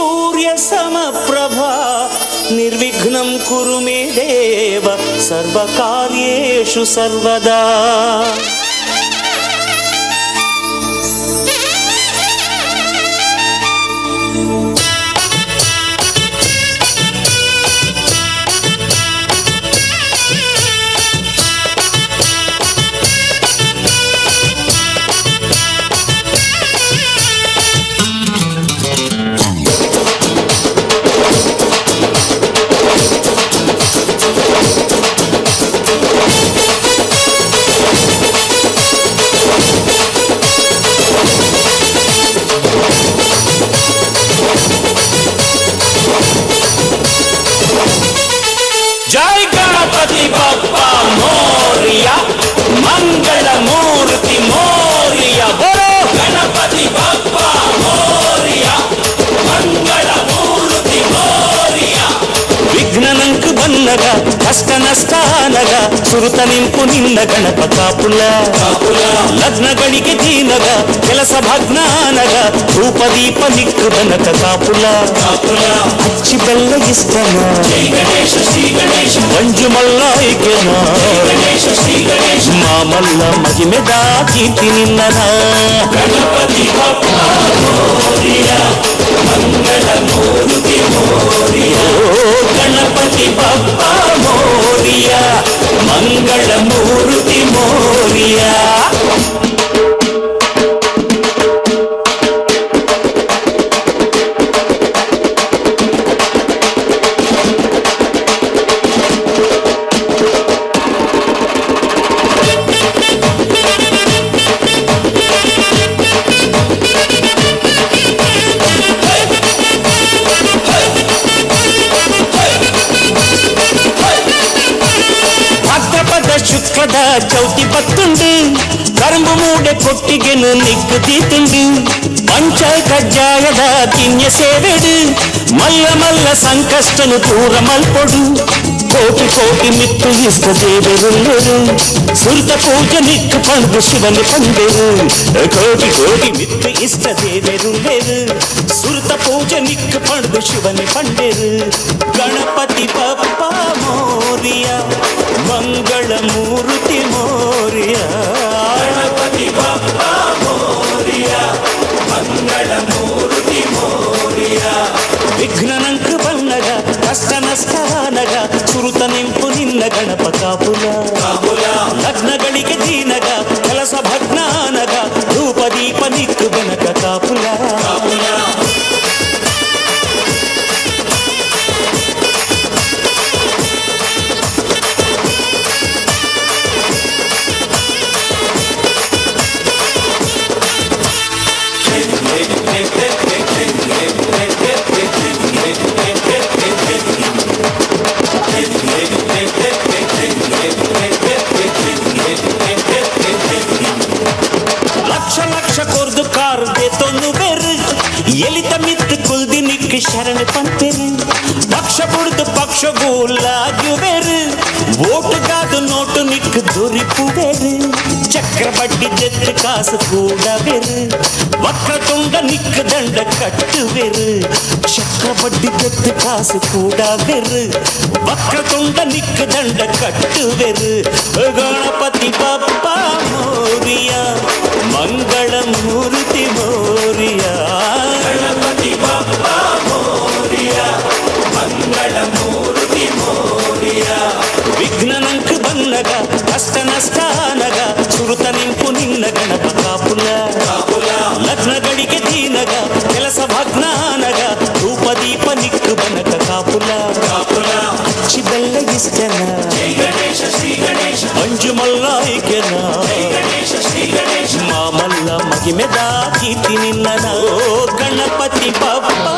సూర్య సమప్రభా నిర్విఘ్నం కురు మే దేవ సర్వకార్యేషు సర్వదా. గణపతి బప్ప మోరియా మంగళ మూర్తి మోరియా బోలో గణపతి బప్ప మోరియా మంగళ మూర్తి మోరియా విఘ్ననంకు బన్నగా కష్ట నష్టానగా సురుత నింపు నిన్న గణప కాపుల లగ్న గడికి దీనగా ಕೆಲಸ ಭಗ್ನಾನಗ ಧೂಪದೀಪ ನಿಕ್ಕು ಬನಕ ಕಾಪುಲ కామాక్షి బల్ల ఇష్టమా? మంజు మల్లాయికేనా మా మల్ల మహిమెదా కీర్తి నిన్ననా గణపతి బప్పా మోరియా మంగళమో ಭಾದ್ರಪದ ಶುಕ್ಲದ ಚೌತಿ ಬತ್ತುಂಡು ಕರಂಬು ಮೂಡೆ ಕೊಟ್ಟಿಗೆನು ನಿಕ್ಕು ತೀತುಂಡು ಪಂಚ ಕಜ್ಜಾಯದ ತಿನ್ಯ ಸೇವೆಡು ಮಲ್ಲ ಮಲ್ಲ ಸಂಕಷ್ಟನು ದೂರ ಮಲ್ಪೊಡು ಕೋಟಿ ಕೋಟಿ ಮಿತ್ತು ಇಷ್ಟ ದೇವರುಳ್ಳರು ಸುರಿತ ಪೂಜ ನಿಕ್ಕು ಪಂಡು ಶಿವನು ಪಂಡೆರು ಕೋಟಿ ಕೋಟಿ ಮಿತ್ತು ಇಷ್ಟ ದೇವರುಳ್ಳರು ಸುರಿತ ಪೂಜ ನಿಕ್ಕು ಪಂಡು ಶಿವನು ಪಂಡೆರು ಗಣಪತಿ ಬಪ್ಪ ಮೋರಿಯ ನಷ್ಟನಗ ಸುರುತ ನಿಂಪು ನಿನ್ನ ಗಣಪ ಕಾಪುಲ ಲಗ್ನಗಳಿಗೆ ದೀನಗ ಕೆಲಸ ಭಗ್ನಾನಗ ಧೂಪ ದೀಪ ನಿಕ್ಕು ಬನಕ ಕಾಪುಲ ಲಕ್ಷ ಮಿತ್ತು ಕುಲ್ದಿ ನಿಕ್ಕು ಶರಣ ಪಂಪೆರು ಪಕ್ಷ ಬುಡ್ದು ಪಕ್ಷ ಗೋಲಾಗ್ಯು ಬೇರು ಓಟು ಕಾದು ನೋಟು ನಿಕ್ಕು ದೊರಿಪು ಬೇರು ಚಕ್ರ ಬಡ್ಡಿ ದೆತ್ತು ಕಾಸು ಕೂಡ ಬೇರು ವಕ್ರ ತುಂಡ ನಿಕ್ಕು ದಂಡ ಕಟ್ಟು ಬೇರು ಚಕ್ರ ಬಡ್ಡಿ ದೆತ್ತು ಕಾಸು ಕೂಡ ಬೇರು ವಕ್ರ ತುಂಡ ನಿಕ್ಕು ದಂಡ ಕಟ್ಟು ಮಂಗಳ ಮೂರ್ತಿ ಮೋರಿಯ ವಿಘ್ನನಂಕು ಬನ್ನಗ ಕಷ್ಟ ನಷ್ಟಾನಗ ಸುರುತ ನಿಂಪು ನಿನ್ನ ಗಣಪ ಕಾಪುಲ ಲಗ್ನಗಳಿಗೆ ದೀನಗ ಕೆಲಸ ಭಗ್ನಾನಗ ಧೂಪ ದೀಪ ನಿಕ್ಕು ಬನಕ ಕಾಪುಲ ಅಚ್ಚಿ ಬೆಲ್ಲ ಇಷ್ಟನ ಮಂಜು ಮಲ್ಲಾಯಿಕೆನ ಮಾಮಲ್ಲ ಮಹಿಮೆದ ಕೀರ್ತಿ ನಿನ್ನನ ಓ ಗಣಪತಿ ಬಪ್ಪ ಮೋ